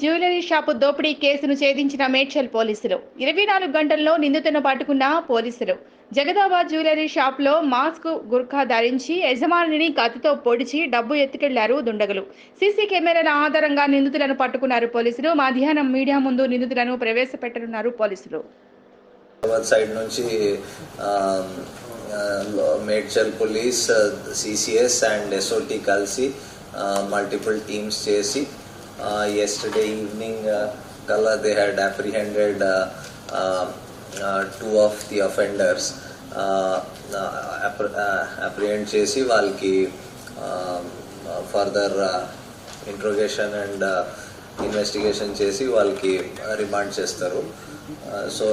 Jewellery shop దోపిడీ కేసును ఛేదించిన మేడ్చల్ పోలీసులు. ఇరవై నాలుగు గంటల్లో నిందితును పట్టుకున్న పోలీసులు. జగదాబాద్ జ్యువెలరీ షాప్లో మాస్క్ గుర్ఖా ధరించి యజమానిని కత్తితో పొడిచి డబ్బు ఎత్తుకెళ్ళారు దుండగులు. సీసీ కెమెరాల ఆధారంగా నిందితులను పట్టుకున్నారు పోలీసులు. మధ్యాహ్నం మీడియా ముందు నిందితులను ప్రవేశపెట్టనున్నారు పోలీసులు. సైడ్ నుంచి Medchal police CCS and SOT కలిసి మల్టిపుల్ టీమ్స్ చేసి ఎస్టర్డే ఈవినింగ్ కల్లా they had apprehended two of the offenders apprehend చేసి వాళ్ళకి ఫర్దర్ ఇంట్రోగేషన్ అండ్ ఇన్వెస్టిగేషన్ చేసి వాళ్ళకి రిమాండ్ చేస్తారు. సో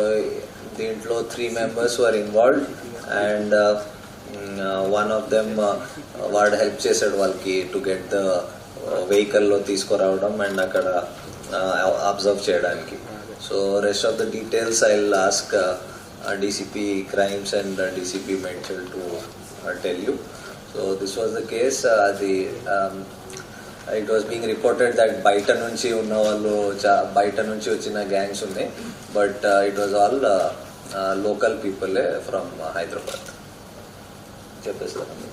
దీంట్లో three members were involved and one of them వాడు హెల్ప్ చేశాడు వాళ్ళకి టు గెట్ ద వెహికల్లో తీసుకురావడం అండ్ అక్కడ అబ్జర్వ్ చేయడానికి. So rest of the details I ask DCP DCP crimes and DCP mention to tell you so this was the case అది it was being reported that బయట నుంచి ఉన్న వాళ్ళు చా- బయట నుంచి వచ్చిన గ్యాంగ్స్ ఉన్నాయి. But it was all local people from Hyderabad చెప్పేస్తాను.